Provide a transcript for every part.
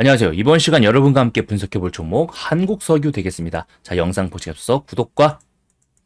안녕하세요. 이번 시간 여러분과 함께 분석해 볼 종목 한국 석유 되겠습니다. 자, 영상 보시기 앞서 구독과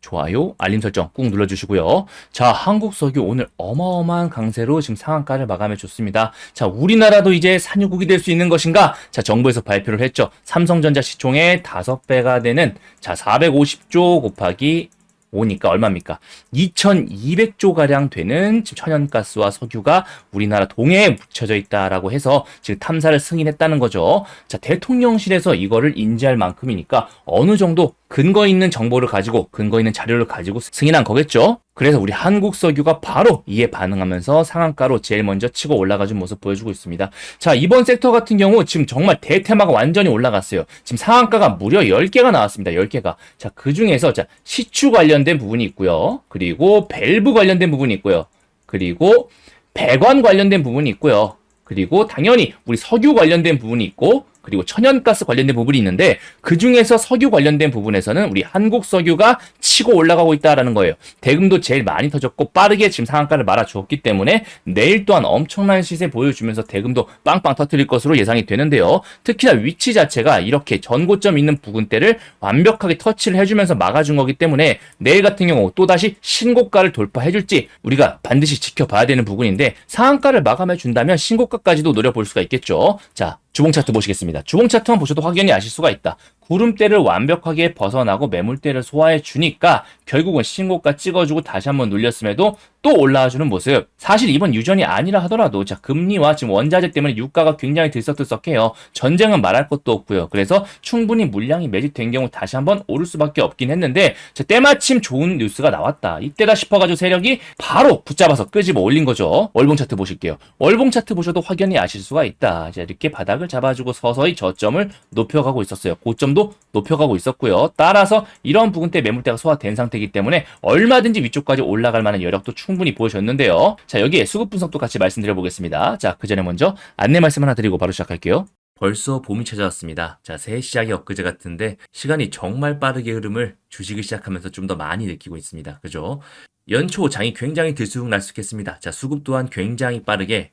좋아요, 알림 설정 꾹 눌러주시고요. 자, 한국 석유 오늘 어마어마한 강세로 지금 상한가를 마감해 줬습니다. 자, 우리나라도 이제 산유국이 될 수 있는 것인가? 자, 정부에서 발표를 했죠. 삼성전자 시총의 5배가 되는 자, 450조 곱하기 5니까 얼마입니까? 2200조 가량 되는 지금 천연가스와 석유가 우리나라 동해에 묻혀져 있다라고 해서 지금 탐사를 승인했다는 거죠. 자, 대통령실에서 이거를 인지할 만큼이니까 어느 정도 근거 있는 정보를 가지고 근거 있는 자료를 가지고 승인한 거겠죠. 그래서 우리 한국 석유가 바로 이에 반응하면서 상한가로 제일 먼저 치고 올라가준 모습 보여주고 있습니다. 자, 이번 섹터 같은 경우 지금 정말 대테마가 완전히 올라갔어요. 지금 상한가가 무려 10개가 나왔습니다. 10개가. 자, 그 중에서 자, 시추 관련된 부분이 있고요. 그리고 밸브 관련된 부분이 있고요. 그리고 배관 관련된 부분이 있고요. 그리고 당연히 우리 석유 관련된 부분이 있고 그리고 천연가스 관련된 부분이 있는데 그 중에서 석유 관련된 부분에서는 우리 한국 석유가 치고 올라가고 있다라는 거예요. 대금도 제일 많이 터졌고 빠르게 지금 상한가를 말아주었기 때문에 내일 또한 엄청난 시세 보여주면서 대금도 빵빵 터뜨릴 것으로 예상이 되는데요. 특히나 위치 자체가 이렇게 전고점 있는 부근대를 완벽하게 터치를 해주면서 막아준 거기 때문에 내일 같은 경우 또다시 신고가를 돌파해줄지 우리가 반드시 지켜봐야 되는 부분인데 상한가를 마감해 준다면 신고가까지도 노려볼 수가 있겠죠. 자, 주봉 차트 보시겠습니다. 주봉 차트만 보셔도 확연히 아실 수가 있다. 구름대를 완벽하게 벗어나고 매물대를 소화해 주니까 결국은 신고가 찍어주고 다시 한번 눌렸음에도 또 올라와 주는 모습. 사실 이번 유전이 아니라 하더라도 자 금리와 지금 원자재 때문에 유가가 굉장히 들썩들썩해요. 전쟁은 말할 것도 없고요. 그래서 충분히 물량이 매집된 경우 다시 한번 오를 수밖에 없긴 했는데 자, 때마침 좋은 뉴스가 나왔다. 이때다 싶어가지고 세력이 바로 붙잡아서 끄집어 올린 거죠. 월봉 차트 보실게요. 월봉 차트 보셔도 확연히 아실 수가 있다. 자, 이렇게 바닥을 잡아주고 서서히 저점을 높여가고 있었어요. 고점도 높여가고 있었고요. 따라서 이런 부분대 매물대가 소화된 상태이기 때문에 얼마든지 위쪽까지 올라갈 만한 여력도 충분히 보여줬는데요. 자, 여기에 수급 분석도 같이 말씀드려 보겠습니다. 자, 그 전에 먼저 안내 말씀 하나 드리고 바로 시작할게요. 벌써 봄이 찾아왔습니다. 자, 새해 시작이 엊그제 같은데 시간이 정말 빠르게 흐름을 주식을 시작하면서 좀 더 많이 느끼고 있습니다. 그죠? 연초 장이 굉장히 들쑥날쑥했습니다. 자, 수급 또한 굉장히 빠르게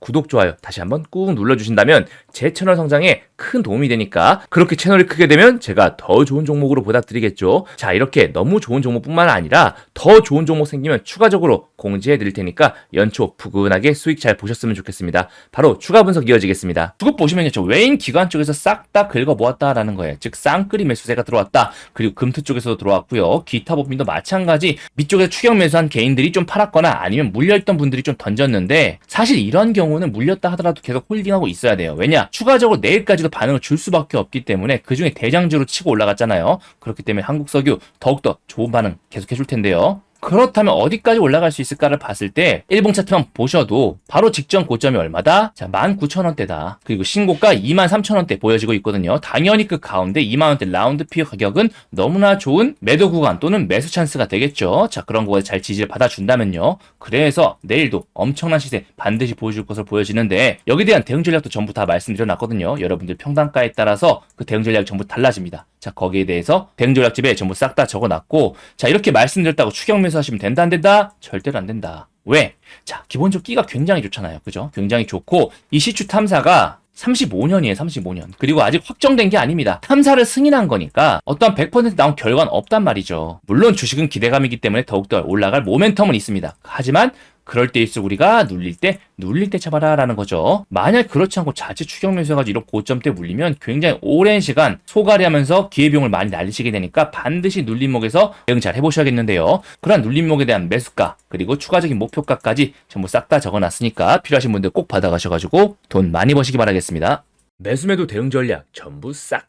구독 좋아요 다시 한번 꾹 눌러주신다면 제 채널 성장에 큰 도움이 되니까 그렇게 채널이 크게 되면 제가 더 좋은 종목으로 보답드리겠죠. 자 이렇게 너무 좋은 종목뿐만 아니라 더 좋은 종목 생기면 추가적으로 공지해 드릴 테니까 연초 푸근하게 수익 잘 보셨으면 좋겠습니다. 바로 추가 분석 이어지겠습니다. 수급 보시면요 저 외인 기관 쪽에서 싹 다 긁어 모았다라는 거예요. 즉 쌍끌이 매수세가 들어왔다. 그리고 금투 쪽에서도 들어왔고요. 기타 법인도 마찬가지 밑쪽에서 추격 매수한 개인들이 좀 팔았거나 아니면 물려있던 분들이 좀 던졌는데 사실 이런 경우 는 물렸다 하더라도 계속 홀딩하고 있어야 돼요. 왜냐? 추가적으로 내일까지도 반응을 줄 수밖에 없기 때문에 그 중에 대장주로 치고 올라갔잖아요. 그렇기 때문에 한국석유 더욱더 좋은 반응 계속 해 줄 텐데요. 그렇다면 어디까지 올라갈 수 있을까를 봤을 때 일봉 차트만 보셔도 바로 직전 고점이 얼마다? 자, 19,000원대다. 그리고 신고가 23,000원대 보여지고 있거든요. 당연히 그 가운데 2만원대 라운드 피어 가격은 너무나 좋은 매도 구간 또는 매수 찬스가 되겠죠. 자, 그런 거에 잘 지지를 받아준다면요. 그래서 내일도 엄청난 시세 반드시 보여줄 것으로 보여지는데 여기에 대한 대응 전략도 전부 다 말씀드려 놨거든요. 여러분들 평단가에 따라서 그 대응 전략이 전부 달라집니다. 자, 거기에 대해서 대응 전략집에 전부 싹 다 적어놨고 자, 이렇게 말씀드렸다고 추격 매수 하시면 된다 안 된다? 절대로 안 된다. 왜? 자, 기본적으로 끼가 굉장히 좋잖아요. 그죠? 굉장히 좋고 이 시추 탐사가 35년이에요, 35년. 그리고 아직 확정된 게 아닙니다. 탐사를 승인한 거니까 어떠한 100% 나온 결과는 없단 말이죠. 물론 주식은 기대감이기 때문에 더욱더 올라갈 모멘텀은 있습니다. 하지만 그럴 때일수록 우리가 눌릴 때 눌릴 때 잡아라 라는 거죠. 만약 그렇지 않고 자체 추격 매수해가지고 이런 고점대 물리면 굉장히 오랜 시간 소가리 하면서 기회비용을 많이 날리시게 되니까 반드시 눌림목에서 대응 잘 해보셔야겠는데요. 그러한 눌림목에 대한 매수가 그리고 추가적인 목표가까지 전부 싹 다 적어놨으니까 필요하신 분들 꼭 받아가셔가지고 돈 많이 버시기 바라겠습니다. 매수매도 대응 전략 전부 싹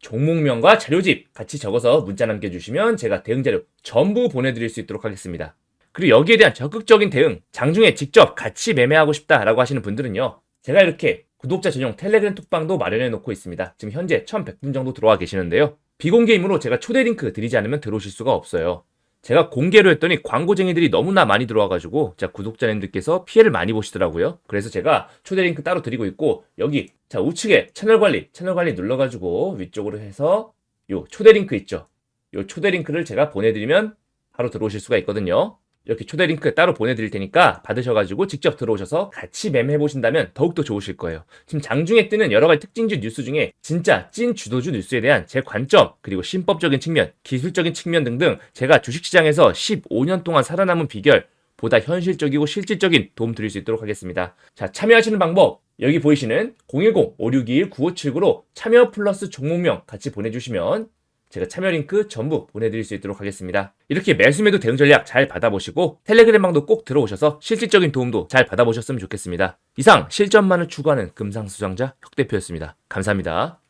종목명과 자료집 같이 적어서 문자 남겨주시면 제가 대응 자료 전부 보내드릴 수 있도록 하겠습니다. 그리고 여기에 대한 적극적인 대응, 장중에 직접 같이 매매하고 싶다라고 하시는 분들은요. 제가 이렇게 구독자 전용 텔레그램 톡방도 마련해 놓고 있습니다. 지금 현재 1100분 정도 들어와 계시는데요. 비공개이므로 제가 초대 링크 드리지 않으면 들어오실 수가 없어요. 제가 공개로 했더니 광고쟁이들이 너무나 많이 들어와가지고 자 구독자님들께서 피해를 많이 보시더라고요. 그래서 제가 초대 링크 따로 드리고 있고 여기 자 우측에 채널 관리 채널 관리 눌러가지고 위쪽으로 해서 요 초대 링크 있죠. 요 초대 링크를 제가 보내드리면 바로 들어오실 수가 있거든요. 이렇게 초대 링크 따로 보내드릴 테니까 받으셔가지고 직접 들어오셔서 같이 매매해 보신다면 더욱더 좋으실 거예요. 지금 장중에 뜨는 여러 가지 특징주 뉴스 중에 진짜 찐 주도주 뉴스에 대한 제 관점 그리고 신법적인 측면, 기술적인 측면 등등 제가 주식시장에서 15년 동안 살아남은 비결 보다 현실적이고 실질적인 도움 드릴 수 있도록 하겠습니다. 자, 참여하시는 방법 여기 보이시는 010-5621-9579로 참여 플러스 종목명 같이 보내주시면 제가 참여 링크 전부 보내드릴 수 있도록 하겠습니다. 이렇게 매수매도 대응 전략 잘 받아보시고 텔레그램 방도 꼭 들어오셔서 실질적인 도움도 잘 받아보셨으면 좋겠습니다. 이상 실전만을 추구하는 금상수장자 혁 대표였습니다. 감사합니다.